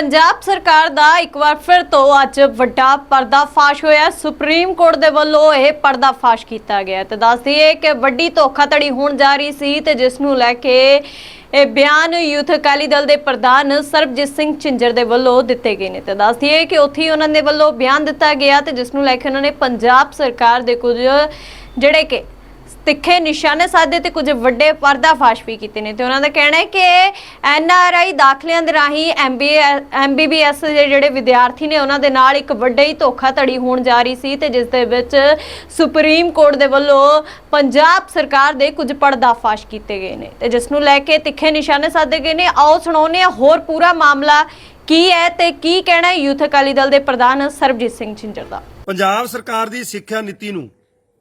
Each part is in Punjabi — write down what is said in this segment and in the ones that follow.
ਪੰਜਾਬ ਸਰਕਾਰ ਦਾ ਇੱਕ ਵਾਰ ਫਿਰ ਤੋਂ ਅੱਜ ਵੱਡਾ ਪਰਦਾਫਾਸ਼ ਹੋਇਆ। ਸੁਪਰੀਮ ਕੋਰਟ ਦੇ ਵੱਲੋਂ ਇਹ ਪਰਦਾਫਾਸ਼ ਕੀਤਾ ਗਿਆ। ਤੇ ਦੱਸ ਦਈਏ ਕਿ ਵੱਡੀ ਧੋਖਾਧੜੀ ਹੋਣ ਜਾ ਰਹੀ ਸੀ ਤੇ ਜਿਸ ਨੂੰ ਲੈ ਕੇ ਇਹ ਬਿਆਨ ਯੂਥ ਅਕਾਲੀ ਦਲ ਦੇ ਪ੍ਰਧਾਨ ਸਰਬਜੀਤ ਸਿੰਘ ਝਿੰਜਰ ਦੇ ਵੱਲੋਂ ਦਿੱਤੇ ਗਏ ਨੇ। ਤੇ ਦੱਸ ਦਈਏ ਕਿ ਉੱਥੇ ਹੀ ਉਹਨਾਂ ਦੇ ਵੱਲੋਂ ਬਿਆਨ ਦਿੱਤਾ ਗਿਆ ਤੇ ਜਿਸ ਨੂੰ ਲੈ ਕੇ ਉਹਨਾਂ ਨੇ ਪੰਜਾਬ ਸਰਕਾਰ ਦੇ ਕੁਝ ਜਿਹੜੇ ਕਿ ਤਿੱਖੇ ਨਿਸ਼ਾਨੇ ਸਾਧੇ ਤੇ ਕੁਝ ਵੱਡੇ ਪਰਦਾਫਾਸ਼ ਵੀ ਕੀਤੇ ਨੇ ਤੇ ਉਹਨਾਂ ਦਾ ਕਹਿਣਾ ਹੈ ਕਿ ਐਨ ਆਰ ਆਈ ਦਾਖਲਿਆਂ ਦੇ ਰਾਹੀਂ ਐਮਬੀਏ ਐਮਬੀਬੀਐਸ ਦੇ ਜਿਹੜੇ ਵਿਦਿਆਰਥੀ ਨੇ ਉਹਨਾਂ ਦੇ ਨਾਲ ਇੱਕ ਵੱਡੇ ਹੀ ਧੋਖਾਧੜੀ ਹੋਣ ਜਾ ਰਹੀ ਸੀ ਤੇ ਜਿਸ ਦੇ ਵਿੱਚ ਸੁਪਰੀਮ ਕੋਰਟ ਦੇ ਵੱਲੋਂ ਪੰਜਾਬ ਸਰਕਾਰ ਦੇ ਕੁਝ ਪਰਦਾਫਾਸ਼ ਕੀਤੇ ਗਏ ਨੇ ਤੇ ਜਿਸ ਨੂੰ ਲੈ ਕੇ ਤਿੱਖੇ ਨਿਸ਼ਾਨੇ ਸਾਧੇ ਗਏ ਨੇ। ਆਓ ਸੁਣਾਉਂਦੇ ਹਾਂ ਹੋਰ ਪੂਰਾ ਮਾਮਲਾ ਕੀ ਹੈ ਤੇ ਕੀ ਕਹਿਣਾ ਹੈ ਯੂਥ ਅਕਾਲੀ ਦਲ ਦੇ ਪ੍ਰਧਾਨ ਸਰਬਜੀਤ ਸਿੰਘ ਝਿੰਜਰ ਦਾ। ਪੰਜਾਬ ਸਰਕਾਰ ਦੀ ਸਿੱਖਿਆ ਨੀਤੀ ਨੂੰ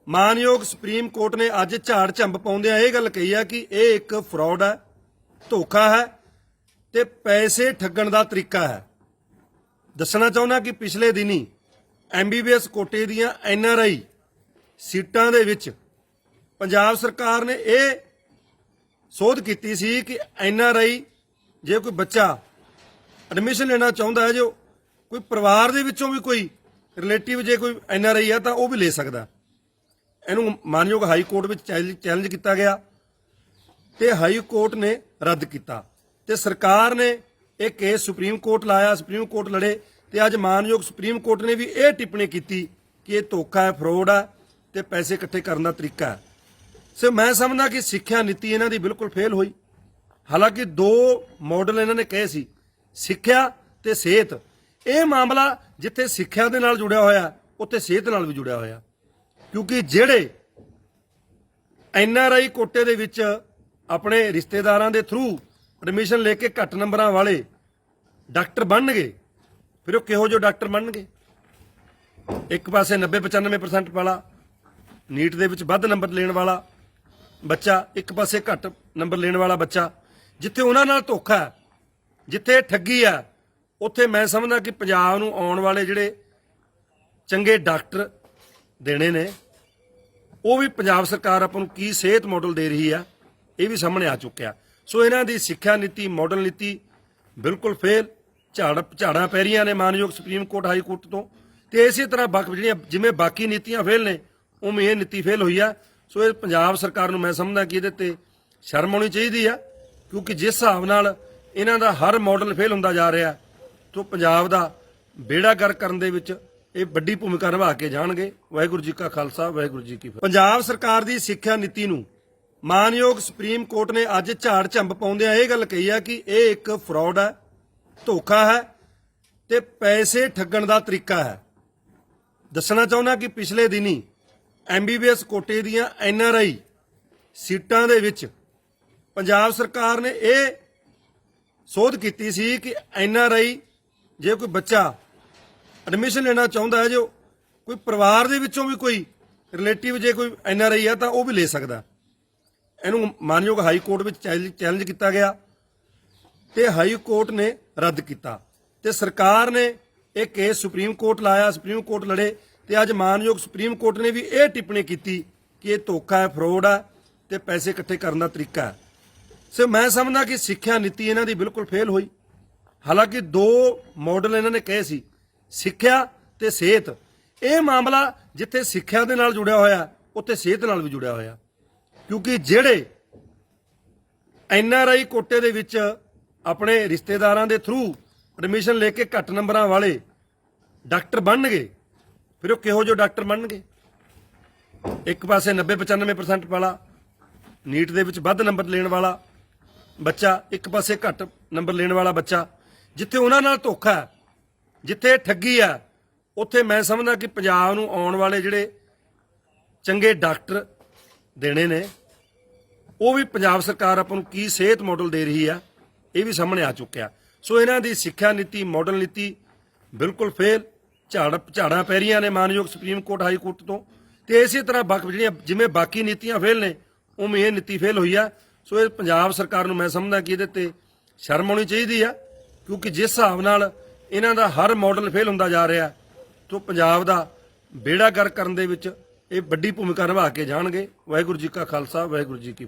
ਮਾਨਯੋਗ ਸੁਪਰੀਮ ਕੋਰਟ ਨੇ ਅੱਜ ਝਾੜ ਝੰਬ ਪਾਉਂਦਿਆਂ ਇਹ ਗੱਲ ਕਹੀ ਆ ਕਿ ਇਹ ਇੱਕ ਫਰਾਡ ਹੈ, ਧੋਖਾ ਹੈ ਤੇ ਪੈਸੇ ਠੱਗਣ ਦਾ ਤਰੀਕਾ ਹੈ। ਦੱਸਣਾ ਚਾਹੁੰਦਾ ਕਿ ਪਿਛਲੇ ਦਿਨੀ ਐਮਬੀਬੀਐਸ ਕੋਟੇ ਦੀਆਂ ਐਨਆਰਆਈ ਸੀਟਾਂ ਦੇ ਵਿੱਚ ਪੰਜਾਬ ਸਰਕਾਰ ਨੇ ਇਹ ਸੋਧ ਕੀਤੀ ਸੀ ਕਿ ਐਨਆਰਆਈ ਜੇ ਕੋਈ ਬੱਚਾ ਐਡਮਿਸ਼ਨ ਲੈਣਾ ਚਾਹੁੰਦਾ ਹੈ, ਜੋ ਕੋਈ ਪਰਿਵਾਰ ਦੇ ਵਿੱਚੋਂ ਵੀ ਕੋਈ ਰਿਲੇਟਿਵ ਜੇ ਕੋਈ ਐਨਆਰਆਈ ਹੈ ਤਾਂ ਉਹ ਵੀ ਲੈ ਸਕਦਾ। ਇਹਨੂੰ ਮਾਨਯੋਗ ਹਾਈ ਕੋਰਟ ਵਿੱਚ ਚੈਲੰਜ ਚੈਲੰਜ ਕੀਤਾ ਗਿਆ ਤੇ ਹਾਈ ਕੋਰਟ ਨੇ ਰੱਦ ਕੀਤਾ। ਤੇ ਸਰਕਾਰ ਨੇ ਇਹ ਕੇਸ ਸੁਪਰੀਮ ਕੋਰਟ ਲਾਇਆ, ਸੁਪਰੀਮ ਕੋਰਟ ਲੜੇ ਤੇ ਅੱਜ ਮਾਨਯੋਗ ਸੁਪਰੀਮ ਕੋਰਟ ਨੇ ਵੀ ਇਹ ਟਿੱਪਣੀ ਕੀਤੀ ਕਿ ਇਹ ਧੋਖਾ ਹੈ, ਫਰੋਡ ਹੈ ਤੇ ਪੈਸੇ ਇਕੱਠੇ ਕਰਨ ਦਾ ਤਰੀਕਾ ਹੈ। ਸੋ ਮੈਂ ਸਮਝਦਾ ਕਿ ਸਿੱਖਿਆ ਨੀਤੀ ਇਹਨਾਂ ਦੀ ਬਿਲਕੁਲ ਫੇਲ ਹੋਈ। ਹਾਲਾਂਕਿ ਦੋ ਮਾਡਲ ਇਹਨਾਂ ਨੇ ਕਹੇ ਸੀ, ਸਿੱਖਿਆ ਤੇ ਸਿਹਤ। ਇਹ ਮਾਮਲਾ ਜਿੱਥੇ ਸਿੱਖਿਆ ਦੇ ਨਾਲ ਜੁੜਿਆ ਹੋਇਆ, ਉੱਥੇ ਸਿਹਤ ਨਾਲ ਵੀ ਜੁੜਿਆ ਹੋਇਆ। ਕਿਉਂਕਿ ਜਿਹੜੇ ਐੱਨ ਆਰ ਆਈ ਕੋਟੇ ਦੇ ਵਿੱਚ ਆਪਣੇ ਰਿਸ਼ਤੇਦਾਰਾਂ ਦੇ ਥਰੂ ਪਰਮਿਸ਼ਨ ਲੈ ਕੇ ਘੱਟ ਨੰਬਰਾਂ ਵਾਲੇ ਡਾਕਟਰ ਬਣਨਗੇ, ਫਿਰ ਉਹ ਕਿਹੋ ਜਿਹੇ ਡਾਕਟਰ ਬਣਨਗੇ? ਇੱਕ ਪਾਸੇ 90 95% ਵਾਲਾ ਨੀਟ ਦੇ ਵਿੱਚ ਵੱਧ ਨੰਬਰ ਲੈਣ ਵਾਲਾ ਬੱਚਾ, ਇੱਕ ਪਾਸੇ ਘੱਟ ਨੰਬਰ ਲੈਣ ਵਾਲਾ ਬੱਚਾ, ਜਿੱਥੇ ਉਹਨਾਂ ਨਾਲ ਧੋਖਾ ਜਿੱਥੇ ਠੱਗੀ ਆ ਉੱਥੇ ਮੈਂ ਸਮਝਦਾ ਕਿ ਪੰਜਾਬ ਨੂੰ ਆਉਣ ਵਾਲੇ ਜਿਹੜੇ ਚੰਗੇ ਡਾਕਟਰ ਦੇਣੇ ਨੇ। ਉਹ ਵੀ ਪੰਜਾਬ ਸਰਕਾਰ ਆਪਾਂ ਨੂੰ ਕੀ ਸਿਹਤ ਮਾਡਲ ਦੇ ਰਹੀ ਆ, ਇਹ ਵੀ ਸਾਹਮਣੇ ਆ ਚੁੱਕਿਆ। ਸੋ ਇਹਨਾਂ ਦੀ ਸਿੱਖਿਆ ਨੀਤੀ ਮਾਡਲ ਨੀਤੀ ਬਿਲਕੁਲ ਫੇਲ ਝਾੜ, ਝਾੜਾਂ ਪੈ ਰਹੀਆਂ ਨੇ ਮਾਨਯੋਗ ਸੁਪਰੀਮ ਕੋਰਟ ਹਾਈ ਕੋਰਟ ਤੋਂ। ਤੇ ਇਸੇ ਤਰ੍ਹਾਂ ਬਾਕੀ ਜਿਹੜੀਆਂ, ਜਿਵੇਂ ਬਾਕੀ ਨੀਤੀਆਂ ਫੇਲ ਨੇ, ਉਵੇਂ ਇਹ ਨੀਤੀ ਫੇਲ ਹੋਈ ਆ। ਸੋ ਇਹ ਪੰਜਾਬ ਸਰਕਾਰ ਨੂੰ ਮੈਂ ਸਮਝਦਾ ਕਿ ਇਹਦੇ ਤੇ ਸ਼ਰਮ ਆਉਣੀ ਚਾਹੀਦੀ ਆ, ਕਿਉਂਕਿ ਜਿਸ ਹਿਸਾਬ ਨਾਲ ਇਹਨਾਂ ਦਾ ਹਰ ਮਾਡਲ ਫੇਲ ਹੁੰਦਾ ਜਾ ਰਿਹਾ, ਤੋਂ ਪੰਜਾਬ ਦਾ ਬੇੜਾ ਗਰ ਕਰਨ ਦੇ ਵਿੱਚ ਇਹ ਵੱਡੀ ਭੂਮਿਕਾ ਨਿਭਾ ਕੇ ਜਾਣਗੇ। ਵਾਹਿਗੁਰੂ ਜੀ ਕਾ ਖਾਲਸਾ, ਵਾਹਿਗੁਰੂ ਜੀ ਕੀ ਫਤਿਹ। ਪੰਜਾਬ ਸਰਕਾਰ ਦੀ ਸਿੱਖਿਆ ਨੀਤੀ ਨੂੰ ਮਾਨਯੋਗ ਸੁਪਰੀਮ ਕੋਰਟ ਨੇ ਅੱਜ ਝਾੜ ਝੰਬ ਪਾਉਂਦਿਆਂ ਇਹ ਗੱਲ ਕਹੀ ਆ ਕਿ ਇਹ ਇੱਕ ਫਰਾਡ ਹੈ, ਧੋਖਾ ਹੈ ਤੇ ਪੈਸੇ ਠੱਗਣ ਦਾ ਤਰੀਕਾ ਹੈ। ਦੱਸਣਾ ਚਾਹੁੰਦਾ ਕਿ ਪਿਛਲੇ ਦਿਨੀ ਐਮਬੀਬੀਐਸ ਕੋਟੇ ਦੀਆਂ ਐਨਆਰਆਈ ਸੀਟਾਂ ਦੇ ਵਿੱਚ ਪੰਜਾਬ ਸਰਕਾਰ ਨੇ ਇਹ ਸੋਧ ਕੀਤੀ ਸੀ ਕਿ ਐਨਆਰਆਈ ਜੇ ਕੋਈ ਬੱਚਾ ਐਡਮਿਸ਼ਨ ਲੈਣਾ ਚਾਹੁੰਦਾ ਹੈ ਜੋ ਕੋਈ ਪਰਿਵਾਰ ਦੇ ਵਿੱਚੋਂ ਵੀ ਕੋਈ ਰਿਲੇਟਿਵ ਜੇ ਕੋਈ ਐੱਨ ਆਰ ਆਈ ਹੈ ਤਾਂ ਉਹ ਵੀ ਲੈ ਸਕਦਾ। ਇਹਨੂੰ ਮਾਨਯੋਗ ਹਾਈ ਕੋਰਟ ਵਿੱਚ ਚੈਲੰਜ ਚੈਲੰਜ ਕੀਤਾ ਗਿਆ ਤੇ ਹਾਈ ਕੋਰਟ ਨੇ ਰੱਦ ਕੀਤਾ। ਤੇ ਸਰਕਾਰ ਨੇ ਇਹ ਕੇਸ ਸੁਪਰੀਮ ਕੋਰਟ ਲਾਇਆ, ਸੁਪਰੀਮ ਕੋਰਟ ਲੜੇ ਤੇ ਅੱਜ ਮਾਨਯੋਗ ਸੁਪਰੀਮ ਕੋਰਟ ਨੇ ਵੀ ਇਹ ਟਿੱਪਣੀ ਕੀਤੀ ਕਿ ਇਹ ਧੋਖਾ ਹੈ ਫਰੋਡ ਹੈ ਤੇ ਪੈਸੇ ਇਕੱਠੇ ਕਰਨ ਦਾ ਤਰੀਕਾ ਹੈ। ਸੋ ਮੈਂ ਸਮਝਦਾ ਕਿ ਸਿੱਖਿਆ ਨੀਤੀ ਇਹਨਾਂ ਦੀ ਬਿਲਕੁਲ ਫੇਲ ਹੋਈ। ਹਾਲਾਂਕਿ ਦੋ ਮਾਡਲ ਇਹਨਾਂ ਨੇ ਕਹੇ ਸੀ ਸਿੱਖਿਆ ਤੇ ਸਿਹਤ। ਇਹ ਮਾਮਲਾ ਜਿੱਥੇ ਸਿੱਖਿਆ ਦੇ ਨਾਲ ਜੁੜਿਆ ਹੋਇਆ, ਉੱਥੇ ਸਿਹਤ ਨਾਲ ਵੀ ਜੁੜਿਆ ਹੋਇਆ। ਕਿਉਂਕਿ ਜਿਹੜੇ ਐੱਨ ਆਰ ਆਈ ਕੋਟੇ ਦੇ ਵਿੱਚ ਆਪਣੇ ਰਿਸ਼ਤੇਦਾਰਾਂ ਦੇ ਥਰੂ ਐਡਮਿਸ਼ਨ ਲੈ ਕੇ ਘੱਟ ਨੰਬਰਾਂ ਵਾਲੇ ਡਾਕਟਰ ਬਣਨਗੇ, ਫਿਰ ਉਹ ਕਿਹੋ ਜਿਹੇ ਡਾਕਟਰ ਬਣਨਗੇ? ਇੱਕ ਪਾਸੇ 90 95% ਵਾਲਾ, ਨੀਟ ਦੇ ਵਿੱਚ ਵੱਧ ਨੰਬਰ ਲੈਣ ਵਾਲਾ ਬੱਚਾ, ਇੱਕ ਪਾਸੇ ਘੱਟ ਨੰਬਰ ਲੈਣ ਵਾਲਾ ਬੱਚਾ, ਜਿੱਥੇ ਉਹਨਾਂ ਨਾਲ ਧੋਖਾ ਹੈ। ਜਿੱਥੇ ਠੱਗੀ ਆ, ਉੱਥੇ ਮੈਂ ਸਮਝਦਾ ਕਿ ਪੰਜਾਬ ਨੂੰ ਆਉਣ ਵਾਲੇ ਜਿਹੜੇ ਚੰਗੇ ਡਾਕਟਰ ਦੇਣੇ ਨੇ, ਉਹ ਵੀ ਪੰਜਾਬ ਸਰਕਾਰ ਆਪਾਂ ਨੂੰ ਕੀ ਸਿਹਤ ਮਾਡਲ ਦੇ ਰਹੀ ਆ, ਇਹ ਵੀ ਸਾਹਮਣੇ ਆ ਚੁੱਕਿਆ। ਸੋ ਇਹਨਾਂ ਦੀ ਸਿੱਖਿਆ ਨੀਤੀ ਮਾਡਲ ਨੀਤੀ ਬਿਲਕੁਲ ਫੇਲ ਝਾੜ, ਝਾੜਾਂ ਪੈ ਰਹੀਆਂ ਨੇ ਮਾਨਯੋਗ ਸੁਪਰੀਮ ਕੋਰਟ ਹਾਈ ਕੋਰਟ ਤੋਂ। ਤੇ ਇਸੇ ਤਰ੍ਹਾਂ ਬਾਕੀ ਜਿਹੜੀਆਂ, ਜਿਵੇਂ ਬਾਕੀ ਨੀਤੀਆਂ ਫੇਲ ਨੇ, ਉਵੇਂ ਇਹ ਨੀਤੀ ਫੇਲ ਹੋਈ ਆ। ਸੋ ਇਹ ਪੰਜਾਬ ਸਰਕਾਰ ਨੂੰ ਮੈਂ ਸਮਝਦਾ ਕਿ ਇਹਦੇ ਤੇ ਸ਼ਰਮ ਆਉਣੀ ਚਾਹੀਦੀ ਆ, ਕਿਉਂਕਿ ਜਿਸ ਹਿਸਾਬ ਨਾਲ ਇਹਨਾਂ ਦਾ ਹਰ ਮਾਡਲ ਫੇਲ ਹੁੰਦਾ ਜਾ ਰਿਹਾ। ਤੋਂ ਪੰਜਾਬ ਦਾ ਬੇੜਾ ਗਰ ਕਰਨ ਦੇ ਵਿੱਚ ਇਹ ਵੱਡੀ ਭੂਮਿਕਾ ਨਿਭਾ ਕੇ ਜਾਣਗੇ। ਵਾਹਿਗੁਰੂ ਜੀ ਕਾ ਖਾਲਸਾ, ਵਾਹਿਗੁਰੂ ਜੀ ਕੀ ਫਤਿਹ।